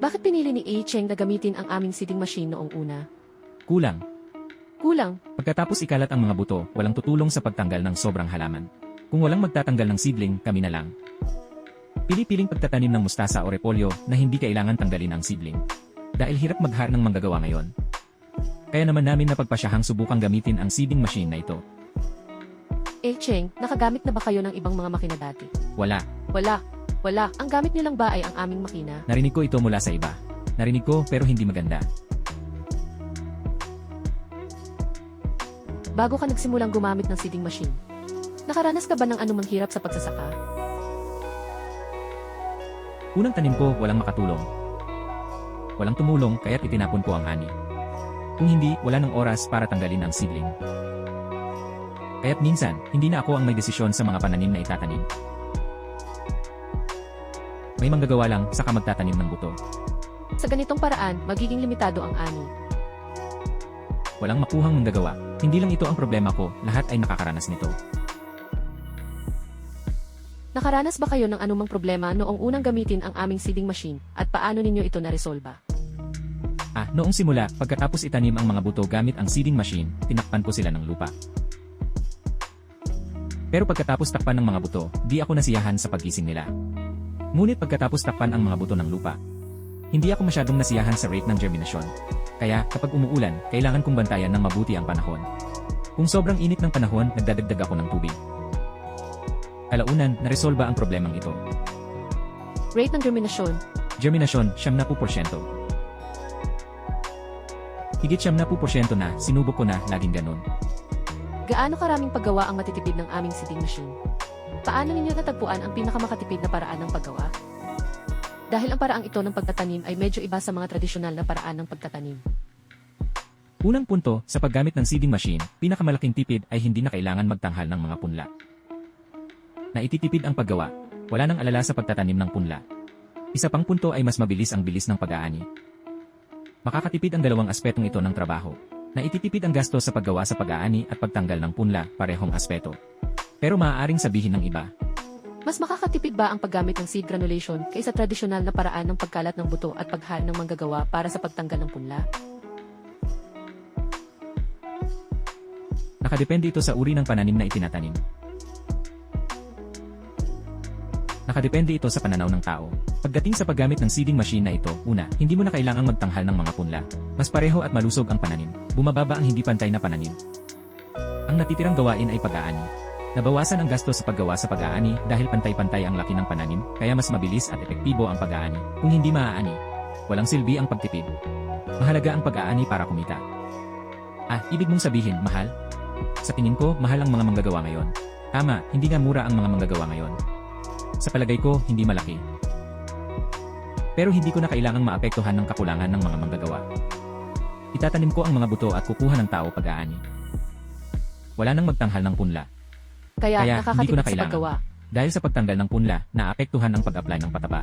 Bakit pinili ni A. Cheng na gamitin ang aming seeding machine noong una? Kulang. Kulang. Pagkatapos ikalat ang mga buto, walang tutulong sa pagtanggal ng sobrang halaman. Kung walang magtatanggal ng seedling, kami na lang. Pili-piling pagtatanim ng mustasa o repolyo na hindi kailangan tanggalin ang seedling. Dahil hirap maghar ng manggagawa ngayon. Kaya naman namin napagpasyahang subukang gamitin ang seeding machine na ito. A. Cheng, nakagamit na ba kayo ng ibang mga makina dati? Wala. Wala. Wala. Ang gamit niyo lang ba ay ang aming makina? Narinig ko ito mula sa iba. Narinig ko pero hindi maganda. Bago ka nagsimulang gumamit ng seeding machine. Nakaranas ka ba ng anumang hirap sa pagsasaka? Unang tanim ko, walang makatulong. Walang tumulong kaya't itinapon ko ang ani. Kung hindi, wala ng oras para tanggalin ang seedling. Kaya't minsan, hindi na ako ang may desisyon sa mga pananim na itatanim. May manggagawa lang, saka magtatanim ng buto. Sa ganitong paraan, magiging limitado ang ani. Walang makuhang manggagawa. Hindi lang ito ang problema ko, lahat ay nakakaranas nito. Nakaranas ba kayo ng anumang problema noong unang gamitin ang aming seeding machine at paano ninyo ito naresolba? Ah, noong simula, pagkatapos itanim ang mga buto gamit ang seeding machine, tinakpan ko sila ng lupa. Pero pagkatapos takpan ng mga buto, di ako nasiyahan sa paggising nila. Ngunit pagkatapos takpan ang mga buto ng lupa, hindi ako masyadong nasiyahan sa rate ng germination. Kaya, kapag umuulan, kailangan kong bantayan ng mabuti ang panahon. Kung sobrang init ng panahon, nagdadagdag ako ng tubig. Alaunan, naresolba ang problemang ito. Rate ng germinasyon, Germinasyon, 70%. Higit 70% na, sinubok ko na, laging ganun. gaano karaming paggawa ang matitipid ng aming seeding machine? Paano ninyo natagpuan ang pinakamakatipid na paraan ng paggawa? Dahil ang paraang ito ng pagtatanim ay medyo iba sa mga tradisyonal na paraan ng pagtatanim. Unang punto, sa paggamit ng seeding machine, pinakamalaking tipid ay hindi na kailangan magtanghal ng mga punla. Naititipid ang paggawa, wala nang alala sa pagtatanim ng punla. Isa pang punto ay mas mabilis ang bilis ng pag-aani. Makakatipid ang dalawang aspetong ito ng trabaho. Naititipid ang gasto sa paggawa sa pag-aani at pagtanggal ng punla, parehong aspeto. Pero maaaring sabihin ng iba, Mas makakatipid ba ang paggamit ng seed granulation kaysa tradisyonal na paraan ng pagkalat ng buto at paghari ng manggagawa para sa pagtanggal ng punla? Nakadepende ito sa uri ng pananim na itinatanim. Nakadepende ito sa pananaw ng tao. Pagdating sa paggamit ng seeding machine na ito, una, hindi mo na kailangang magtanghal ng mga punla. Mas pareho at malusog ang pananim. Bumababa ang hindi pantay na pananim. Ang natitirang gawain ay pag-aani. Nabawasan ang gasto sa paggawa sa pag-aani dahil pantay-pantay ang laki ng pananim, kaya mas mabilis at epektibo ang pag-aani. Kung hindi maaani, walang silbi ang pagtipid. Mahalaga ang pag-aani para kumita. Ah, ibig mong sabihin, mahal? Sa tingin ko, mahal ang mga manggagawa ngayon. Tama, hindi nga mura ang mga manggagawa ngayon. Sa palagay ko, hindi malaki. Pero hindi ko na kailangang maapektuhan ng kakulangan ng mga manggagawa. Itatanim ko ang mga buto at kukuha ng tao pag-aani. Wala nang magtanghal ng punla. Kaya, Kaya, hindi ko nakakatipid na sa kailangan. paggawa. Dahil sa pagtanggal ng punla, naapektuhan ang pag-apply ng pataba.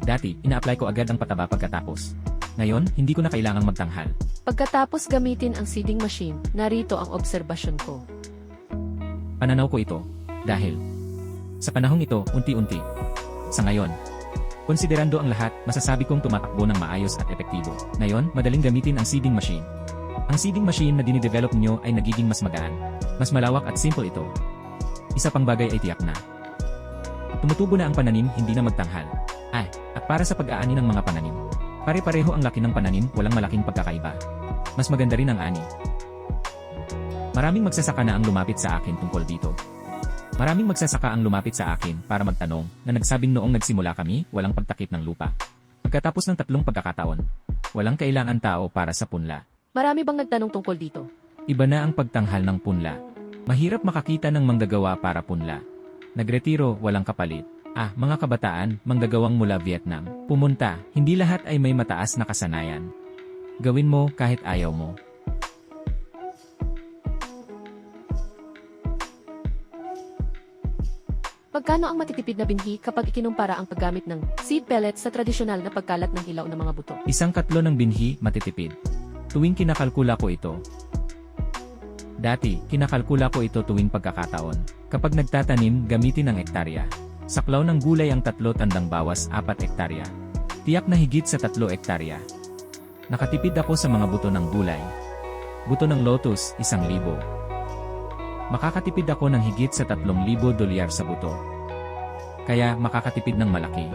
Dati, ina-apply ko agad ang pataba pagkatapos. Ngayon, hindi ko na kailangang magtanghal. Pagkatapos gamitin ang seeding machine, narito ang obserbasyon ko. Pananaw ko ito. Dahil, sa panahong ito, unti-unti. Sa ngayon, konsiderando ang lahat, masasabi kong tumatakbo ng maayos at epektibo. Ngayon, madaling gamitin ang seeding machine. Ang seeding machine na dinidevelop nyo ay nagiging mas magaan. Mas malawak at simple ito. Isa pang bagay ay tiyak na. Tumutubo na ang pananim, hindi na magtanghal. Ay, at para sa pag-aani ng mga pananim. Pare-pareho ang laki ng pananim, walang malaking pagkakaiba. Mas maganda rin ang ani. Maraming magsasaka na ang lumapit sa akin tungkol dito. Maraming magsasaka ang lumapit sa akin para magtanong na nagsabing noong nagsimula kami, walang pagtakip ng lupa. Pagkatapos ng tatlong pagkakataon, walang kailangan tao para sa punla. Marami bang nagtanong tungkol dito? Iba na ang pagtanghal ng punla. Mahirap makakita ng manggagawa para punla. Nagretiro, walang kapalit. Ah, mga kabataan, manggagawang mula Vietnam. Pumunta, hindi lahat ay may mataas na kasanayan. Gawin mo kahit ayaw mo. Magkano ang matitipid na binhi kapag ikinumpara ang paggamit ng seed pellets sa tradisyonal na pagkalat ng hilaw ng mga buto? Isang katlo ng binhi, matitipid. Tuwing kinakalkula ko ito. Dati, kinakalkula ko ito tuwing pagkakataon. Kapag nagtatanim, gamitin ang ektarya. Saklaw ng gulay ang tatlo tandang bawas apat ektarya. Tiyak na higit sa tatlo ektarya. Nakatipid ako sa mga buto ng gulay. Buto ng lotus, isang libo. Makakatipid ako ng higit sa tatlong libo dolyar sa buto. Kaya makakatipid ng malaki.